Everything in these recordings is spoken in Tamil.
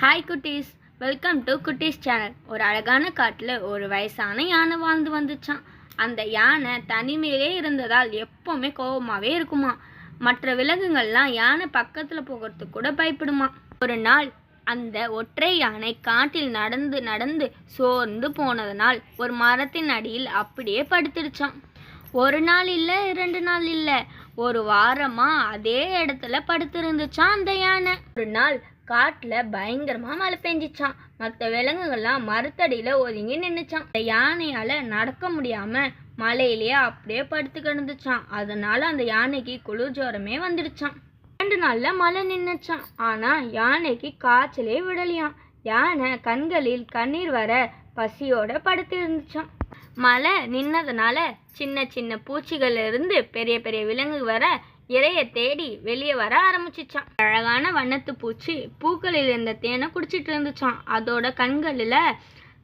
ஹாய் குட்டீஸ். வெல்கம் டு குட்டீஸ் சேனல் ஒரு அழகான காட்டில் ஒரு வயசான யானை வாழ்ந்து வந்துச்சான். அந்த யானை தனிமையிலே இருந்ததால் எப்போவுமே கோபமாகவே இருக்குமா? மற்ற விலங்குகள்லாம் யானை பக்கத்தில் போகிறதுக்கு கூட பயப்படுமா? ஒரு நாள் அந்த ஒற்றை யானை காட்டில் நடந்து நடந்து சோர்ந்து போனதனால் ஒரு மரத்தின் அடியில் அப்படியே படுத்துடுச்சான். ஒரு நாள் இல்லை இரண்டு நாள் இல்லை. ஒரு வாரமாக அதே இடத்துல படுத்திருந்துச்சான் அந்த யானை. ஒரு நாள் காட்டில் பயங்கரமாக மழை பெஞ்சிச்சான் மற்ற விலங்குகள்லாம் மரத்தடியில் ஒதுங்கி நின்றுச்சான் அந்த யானையால் நடக்க முடியாமல் மலையிலேயே அப்படியே படுத்து கிடந்துச்சான் அதனால அந்த யானைக்கு குளிர் ஜோரமே வந்துடுச்சான் ரெண்டு நாளில் மழை நின்றுச்சான் ஆனால் யானைக்கு காய்ச்சலே விடலையாம். யானை கண்களில் கண்ணீர் வர பசியோட படுத்து இருந்துச்சான் மழை நின்னதுனால சின்ன சின்ன பூச்சிகள் இருந்து பெரிய பெரிய விலங்கு வர இரையை தேடி வெளியே வர ஆரம்பிச்சிச்சான். அழகான வண்ணத்து பூச்சி பூக்களில் இருந்த தேனை குடிச்சிட்டு இருந்துச்சான். அதோட கண்களில்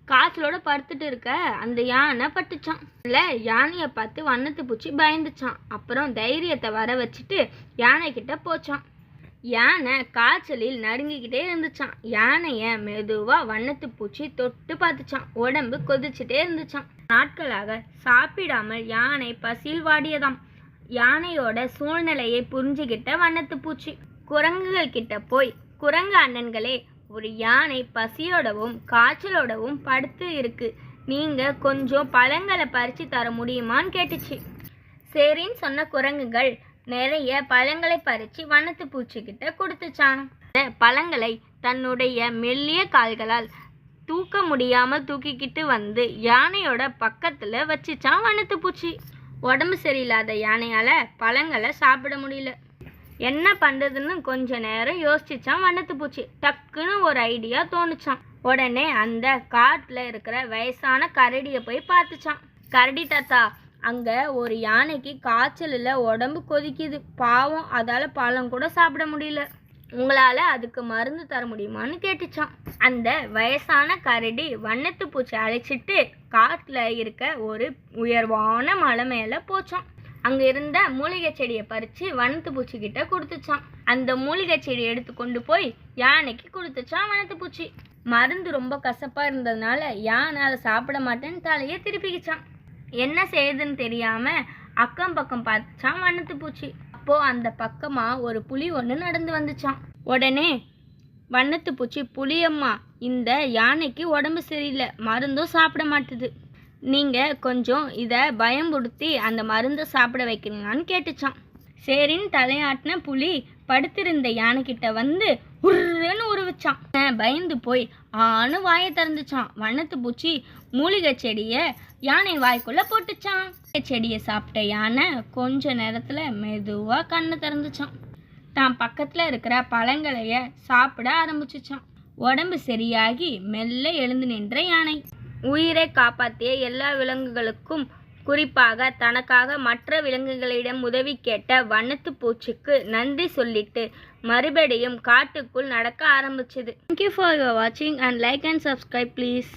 காசலோட படுத்துட்டு இருக்க அந்த யானை பட்டுச்சான். இல்லை யானையை பார்த்து வண்ணத்து பூச்சி பயந்துச்சான். அப்புறம் தைரியத்தை வர வச்சுட்டு யானை கிட்ட போச்சான். யானை காய்ச்சலில் நடுங்கிக்கிட்டே இருந்துச்சான். யானையை மெதுவாக வண்ணத்து பூச்சி தொட்டு பார்த்துச்சான். உடம்பு கொதிச்சுட்டே இருந்துச்சான். நாட்களாக சாப்பிடாமல் யானை பசியில் வாடியதாம். யானையோட சூழ்நிலையை புரிஞ்சுக்கிட்ட வண்ணத்து பூச்சி. குரங்குகள் கிட்ட போய் குரங்கு அண்ணன்களே ஒரு யானை பசியோடவும் காய்ச்சலோடவும் படுத்து இருக்கு. நீங்க கொஞ்சம் பழங்களை பறிச்சு தர முடியுமான்னு கேட்டுச்சு. சரின்னு சொன்ன குரங்குகள் நிறைய பழங்களை பறிச்சு வண்ணத்து பூச்சிக்கிட்ட கொடுத்துச்சான் பழங்களை தன்னுடைய மெல்லிய கால்களால் தூக்க முடியாமல் தூக்கிக்கிட்டு வந்து யானையோட பக்கத்தில் வச்சுச்சான் வண்ணத்து பூச்சி. உடம்பு சரியில்லாத யானையால் பழங்களை சாப்பிட முடியல. என்ன பண்ணுறதுன்னு கொஞ்ச நேரம் யோசிச்சான் வண்ணத்து பூச்சி. டக்குன்னு ஒரு ஐடியா தோணுச்சான் உடனே அந்த காட்டில் இருக்கிற வயசான கரடியை போய் பார்த்துச்சான் கரடி தாத்தா அங்கே ஒரு யானைக்கு காய்ச்சலில் உடம்பு கொதிக்குது. பாவம் அதால் பழம் கூட சாப்பிட முடியல. உங்களால் அதுக்கு மருந்து தர முடியுமான்னு கேட்டுச்சான் அந்த வயசான கரடி வண்ணத்து பூச்சி அழைச்சிட்டு காட்டில் இருக்க ஒரு உயர்வான மலை மேலே போச்சான் அங்கே இருந்த மூலிகை செடியை பறித்து வண்ணத்து பூச்சிக்கிட்ட கொடுத்துச்சான் அந்த மூலிகை செடியை எடுத்து கொண்டு போய் யானைக்கு கொடுத்துச்சான் வண்ணத்து பூச்சி. மருந்து ரொம்ப கசப்பாக இருந்ததுனால யானை அதை சாப்பிட மாட்டேன்னு தலையை திருப்பிக்கிச்சான் என்ன செய்யுதுன்னு தெரியாமல் அக்கம் பக்கம் பார்த்துச்சான் வண்ணத்து பூச்சி. அப்போ அந்த பக்கமா ஒரு புலி ஒன்று நடந்து வந்துச்சான் உடனே வண்ணத்து பூச்சி புளியம்மா இந்த யானைக்கு உடம்பு சரியில்லை மருந்தும் சாப்பிட மாட்டுது. நீங்கள் கொஞ்சம் இதை பயம்படுத்தி அந்த மருந்தை சாப்பிட வைக்கிறீங்களான்னு கேட்டுச்சான் சரின்னு தலையாட்டின புலி படுத்திருந்த யானைக்கிட்ட வந்து உருன்னு ஒரு அவன் பயந்து போய் ஆணு வாயை திறந்துச்சான் வண்ணத்து பூச்சி மூலிகை செடியை யானை வாய்க்குள்ள போட்டுச்சான் செடியை சாப்பிட்ட யானை கொஞ்ச நேரத்துல மெதுவா கண்ணை திறந்துச்சான் தான் பக்கத்துல இருக்கிற பழங்களைய சாப்பிட ஆரம்பிச்சுச்சான் உடம்பு சரியாகி மெல்ல எழுந்து நின்ற யானை. உயிரை காப்பாற்றிய எல்லா விலங்குகளுக்கும் குறிப்பாக தனக்காக மற்ற விலங்குகளிடம் உதவி கேட்ட வண்ணத்து பூச்சிக்கு நன்றி சொல்லிட்டு மறுபடியும் காட்டுக்குள் நடக்க ஆரம்பிச்சது. தேங்க்யூ ஃபார் யுவர் வாட்சிங் and like and subscribe please